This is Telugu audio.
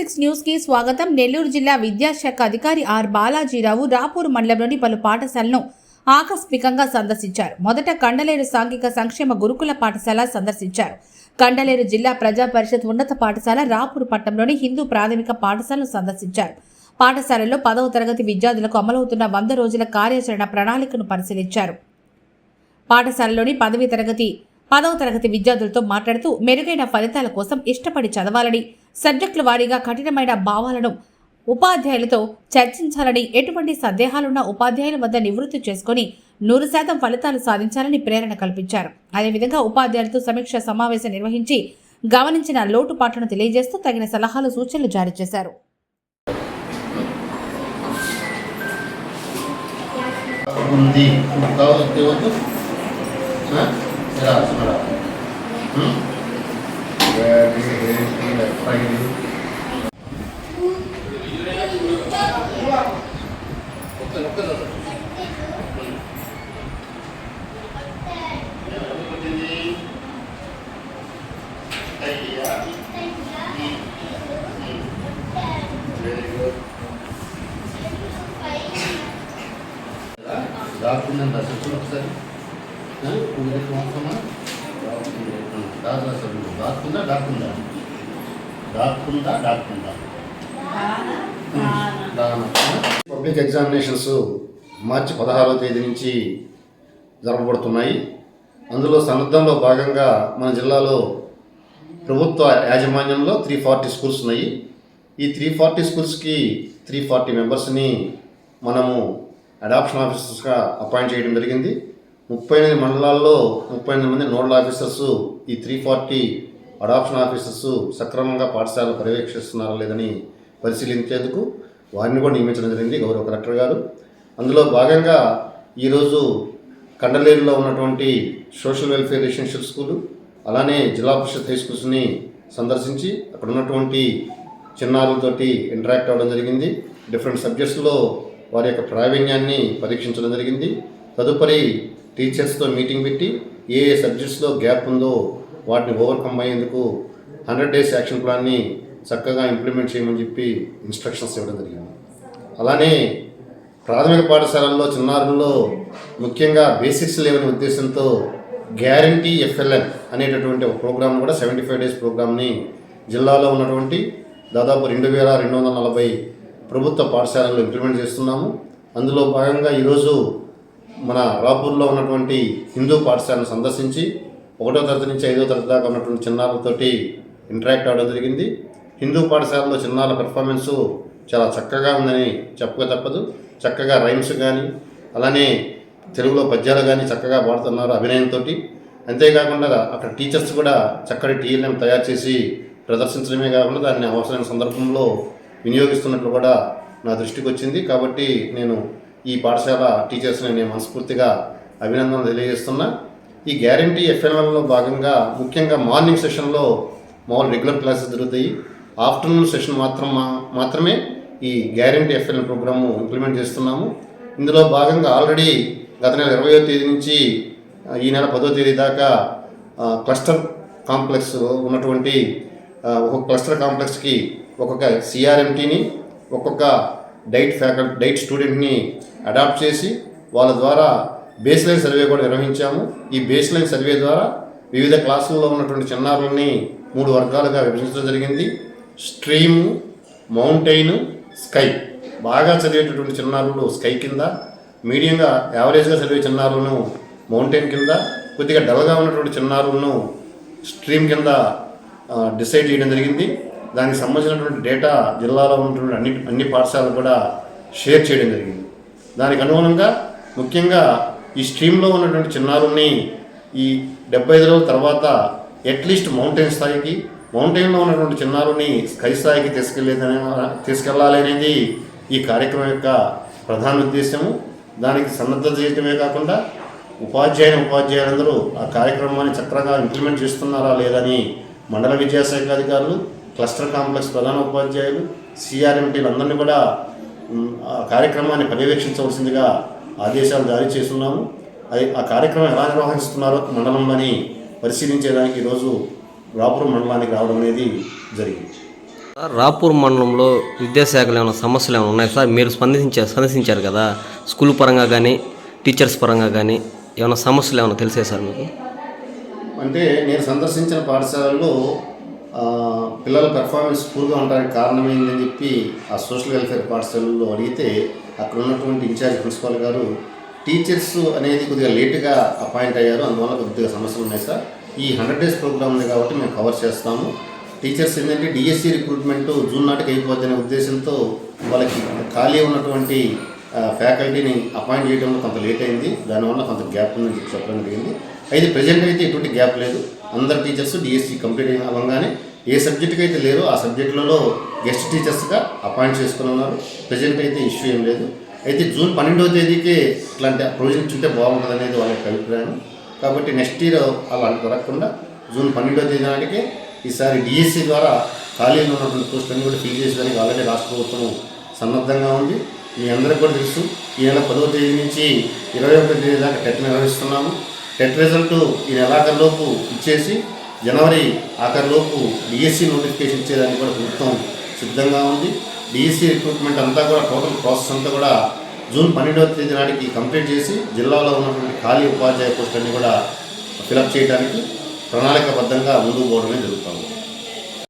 సిక్స్ న్యూస్కి స్వాగతం. నెల్లూరు జిల్లా విద్యాశాఖ అధికారి ఆర్ బాలాజీరావు రాపూర్ మండలంలోని పలు పాఠశాలను ఆకస్మికంగా సందర్శించారు. మొదట కండలేరు సాంఘిక సంక్షేమ గురుకుల పాఠశాల సందర్శించారు. కండలేరు జిల్లా ప్రజా పరిషత్ ఉన్నత పాఠశాల రాపూర్ పట్టణంలోని హిందూ ప్రాథమిక పాఠశాలను సందర్శించారు. పాఠశాలలో పదవ తరగతి విద్యార్థులకు అమలవుతున్న వంద రోజుల కార్యాచరణ ప్రణాళికను పరిశీలించారు. పాఠశాలలోని పదవి తరగతి పదవ తరగతి విద్యార్థులతో మాట్లాడుతూ మెరుగైన ఫలితాల కోసం ఇష్టపడి చదవాలని సబ్జెక్టుల వారీగా కఠినమైన భావాలను ఉపాధ్యాయులతో చర్చించాలని ఎటువంటి సందేహాలున్న ఉపాధ్యాయుల వద్ద నివృత్తి చేసుకుని నూరు శాతం ఫలితాలు సాధించాలని ప్రేరణ కల్పించారు. అదేవిధంగా ఉపాధ్యాయులతో సమీక్ష సమావేశం నిర్వహించి గమనించిన లోటుపాట్లను తెలియజేస్తూ తగిన సలహాలు సూచనలు జారీ చేశారు. ఉంది. రాకుండా తేవద్దు ఒకసారి ఊరికి అవసరమా రాశారు దాక్కుందా దాక్కుందా దాక్కుందా దాక్కుందా పబ్లిక్ ఎగ్జామినేషన్స్ మార్చి పదహారవ తేదీ నుంచి జరపబడుతున్నాయి. అందులో సన్నద్ధంలో భాగంగా మన జిల్లాలో ప్రభుత్వ యాజమాన్యంలో త్రీ ఫార్టీ స్కూల్స్ ఉన్నాయి. ఈ త్రీ ఫార్టీ స్కూల్స్కి త్రీ ఫార్టీ మెంబర్స్ని మనము అడాప్షన్ ఆఫీసర్స్గా అపాయింట్ చేయడం జరిగింది. ముప్పై ఎనిమిది మండలాల్లో ముప్పై ఎనిమిది మంది నోడల్ ఆఫీసర్స్ ఈ త్రీ ఫార్టీ అడాప్షన్ ఆఫీసర్స్ సక్రమంగా పాఠశాలలు పర్యవేక్షిస్తున్నారా లేదని పరిశీలించేందుకు వారిని కూడా నియమించడం జరిగింది గౌరవ కలెక్టర్ గారు. అందులో భాగంగా ఈరోజు కండలేరులో ఉన్నటువంటి సోషల్ వెల్ఫేర్ రెసిడెన్షియల్ స్కూలు అలానే జిల్లా పరిషత్ హై స్కూల్స్ని సందర్శించి అక్కడ ఉన్నటువంటి చిన్నారులతోటి ఇంటరాక్ట్ అవ్వడం జరిగింది. డిఫరెంట్ సబ్జెక్ట్స్లో వారి యొక్క ప్రావీణ్యాన్ని పరీక్షించడం జరిగింది. తదుపరి టీచర్స్తో మీటింగ్ పెట్టి ఏ ఏ సబ్జెక్ట్స్లో గ్యాప్ ఉందో వాటిని ఓవర్కమ్ అయ్యేందుకు హండ్రెడ్ డేస్ యాక్షన్ ప్లాన్ని చక్కగా ఇంప్లిమెంట్ చేయమని చెప్పి ఇన్స్ట్రక్షన్స్ ఇవ్వడం జరిగింది. అలానే ప్రాథమిక పాఠశాలల్లో చిన్నారుల్లో ముఖ్యంగా బేసిక్స్ లేవని ఉద్దేశంతో గ్యారంటీ ఎఫ్ఎల్ఎన్ అనేటటువంటి ఒక ప్రోగ్రామ్ కూడా సెవెంటీ ఫైవ్ డేస్ ప్రోగ్రామ్ని జిల్లాలో ఉన్నటువంటి దాదాపు రెండు వేల రెండు వందల నలభై ప్రభుత్వ పాఠశాలల్లో ఇంప్లిమెంట్ చేస్తున్నాము. అందులో భాగంగా ఈరోజు మన రాపూర్లో ఉన్నటువంటి హిందూ పాఠశాలను సందర్శించి ఒకటో తరగతి నుంచి ఐదో తరగతి దాకా ఉన్నటువంటి చిన్నారులతోటి ఇంటరాక్ట్ అవ్వడం జరిగింది. హిందూ పాఠశాలలో చిన్నారుల పెర్ఫార్మెన్సు చాలా చక్కగా ఉందని చెప్పక తప్పదు. చక్కగా రైమ్స్ కానీ అలానే తెలుగులో పద్యాలు కానీ చక్కగా పాడుతున్నారు అభినయంతో అంతేకాకుండా అక్కడ టీచర్స్ కూడా చక్కటి టీఎల్ఎం తయారు చేసి ప్రదర్శించడమే కాకుండా దాన్ని అవసరమైన సందర్భంలో వినియోగిస్తున్నట్లు కూడా నా దృష్టికి వచ్చింది. కాబట్టి నేను ఈ పాఠశాల టీచర్స్ని నేను మనస్ఫూర్తిగా అభినందనలు తెలియజేస్తున్నా. ఈ గ్యారంటీ ఎఫ్ఎన్ఎల్లో భాగంగా ముఖ్యంగా మార్నింగ్ సెషన్లో మామూలు రెగ్యులర్ క్లాసెస్ జరుగుతాయి. ఆఫ్టర్నూన్ సెషన్ మాత్రం మా- మాత్రమే ఈ గ్యారంటీ ఎఫ్ఎన్ఎల్ ప్రోగ్రాము ఇంప్లిమెంట్ చేస్తున్నాము. ఇందులో భాగంగా ఆల్రెడీ గత నెల ఇరవయో తేదీ నుంచి ఈ నెల పదో తేదీ దాకా క్లస్టర్ కాంప్లెక్స్ ఉన్నటువంటి ఒక ఒక్కొక్క క్లస్టర్ కాంప్లెక్స్కి ఒక్కొక్క సిఆర్ఎంటీని ఒక్కొక్క డైట్ ఫ్యాకల్టీ డైట్ స్టూడెంట్ని అడాప్ట్ చేసి వాళ్ళ ద్వారా బేస్ లైన్ సర్వే కూడా నిర్వహించాము. ఈ బేస్ లైన్ సర్వే ద్వారా వివిధ క్లాసుల్లో ఉన్నటువంటి చిన్నారులని మూడు వర్గాలుగా విభజించడం జరిగింది. Stream mountain sky. బాగా చదివేటటువంటి చిన్నారులు స్కై కింద మీడియంగా యావరేజ్గా చదివే చిన్నారులను మౌంటైన్ కింద కొద్దిగా డల్గా ఉన్నటువంటి చిన్నారులను స్ట్రీమ్ కింద డిసైడ్ చేయడం జరిగింది. దానికి సంబంధించినటువంటి డేటా జిల్లాలో ఉన్నటువంటి అన్ని అన్ని పాఠశాలలు కూడా షేర్ చేయడం జరిగింది. దానికి అనుగుణంగా ముఖ్యంగా ఈ స్ట్రీమ్లో ఉన్నటువంటి చిన్నారుల్ని ఈ డెబ్బై ఐదు రోజుల తర్వాత అట్లీస్ట్ మౌంటైన్ స్థాయికి మౌంటైన్లో ఉన్నటువంటి చిన్నారుని స్కై స్థాయికి తీసుకెళ్ళేదనే తీసుకెళ్ళాలి అనేది ఈ కార్యక్రమం యొక్క ప్రధాన ఉద్దేశము. దానికి సన్నద్ధత చేయటమే కాకుండా ఉపాధ్యాయుని ఉపాధ్యాయులందరూ ఆ కార్యక్రమాన్ని చక్కగా ఇంప్లిమెంట్ చేస్తున్నారా లేదని మండల విద్యాశాఖ అధికారులు క్లస్టర్ కాంప్లెక్స్ ప్రధాన ఉపాధ్యాయులు సిఆర్ఎంటీలు అందరినీ కూడా కార్యక్రమాన్ని పర్యవేక్షించవలసిందిగా ఆదేశాలు జారీ చేస్తున్నాము. అది ఆ కార్యక్రమం ఎలా నిర్వహిస్తున్నారో మండలంలోని పరిశీలించేదానికి ఈరోజు రాపురం మండలానికి రావడం అనేది జరిగింది. రాపూర్ మండలంలో విద్యాశాఖలో ఏమైనా సమస్యలు ఏమైనా ఉన్నాయి సార్? మీరు స్పందించారు సందర్శించారు కదా. స్కూల్ పరంగా కానీ టీచర్స్ పరంగా కానీ ఏమైనా సమస్యలు ఏమైనా తెలిసే సార్ మీకు? అంటే నేను సందర్శించిన పాఠశాలల్లో పిల్లల పెర్ఫార్మెన్స్ పూర్గా ఉండడానికి కారణం ఏందని చెప్పి ఆ సోషల్ వెల్ఫేర్ పాఠశాలలో అడిగితే అక్కడ ఉన్నటువంటి ఇన్ఛార్జ్ ప్రిన్సిపాల్ గారు టీచర్స్ అనేది కొద్దిగా లేటుగా అపాయింట్ అయ్యారు అందువల్ల కొద్దిగా సమస్యలు ఉన్నాయి సార్. ఈ హండ్రెడ్ డేస్ ప్రోగ్రామ్ ఉంది కాబట్టి మేము కవర్ చేస్తాము. టీచర్స్ ఏంటంటే డిఎస్సి రిక్రూట్మెంట్ జూన్ నాటికి అయిపోద్దనే ఉద్దేశంతో వాళ్ళకి ఖాళీ ఉన్నటువంటి ఫ్యాకల్టీని అపాయింట్ చేయడంలో కొంత లేట్ అయింది. దానివల్ల కొంత గ్యాప్ ఉందని చెప్పి చెప్పడం జరిగింది. అయితే ప్రజెంట్ అయితే ఎటువంటి గ్యాప్ లేదు. అందరు టీచర్స్ డిఎస్సి కంప్లీట్ అయిన అవ్వగానే ఏ సబ్జెక్టుకి అయితే లేరో ఆ సబ్జెక్టులలో గెస్ట్ టీచర్స్గా అపాయింట్ చేసుకుని ఉన్నారు. ప్రజెంట్ అయితే ఇష్యూ ఏం లేదు. అయితే జూన్ పన్నెండవ తేదీకి ఇట్లాంటి ప్రొవిజన్స్ ఉంటే బాగుంటుంది అనేది వాళ్ళ యొక్క అభిప్రాయం. కాబట్టి నెక్స్ట్ ఇయర్ అలా దొరకకుండా జూన్ పన్నెండవ తేదీ నాటికి ఈసారి డిఎస్సి ద్వారా ఖాళీలో ఉన్నటువంటి పోస్టులన్నీ కూడా ఫిల్ చేసేదానికి ఆల్రెడీ రాష్ట్ర ప్రభుత్వం సన్నద్ధంగా ఉంది. మీ అందరికీ కూడా తెలుసు ఈ నెల పదవ తేదీ నుంచి ఇరవై ఒకటో తేదీ దాకా టెట్ నిర్వహిస్తున్నాము. టెట్ రిజల్ట్ ఈ నెలాఖరులోపు ఇచ్చేసి జనవరి ఆఖరిలోపు డిఎస్సి నోటిఫికేషన్ ఇచ్చేదానికి కూడా ప్రభుత్వం సిద్ధంగా ఉంది. డిఎస్సి రిక్రూట్మెంట్ అంతా కూడా టోటల్ ప్రాసెస్ అంతా కూడా జూన్ పన్నెండవ తేదీ నాటికి కంప్లీట్ చేసి జిల్లాలో ఉన్నటువంటి ఖాళీ ఉపాధ్యాయ పోస్టులన్నీ కూడా ఫిలప్ చేయడానికి ప్రణాళికబద్ధంగా ముందుకు పోవడమే జరుగుతుంది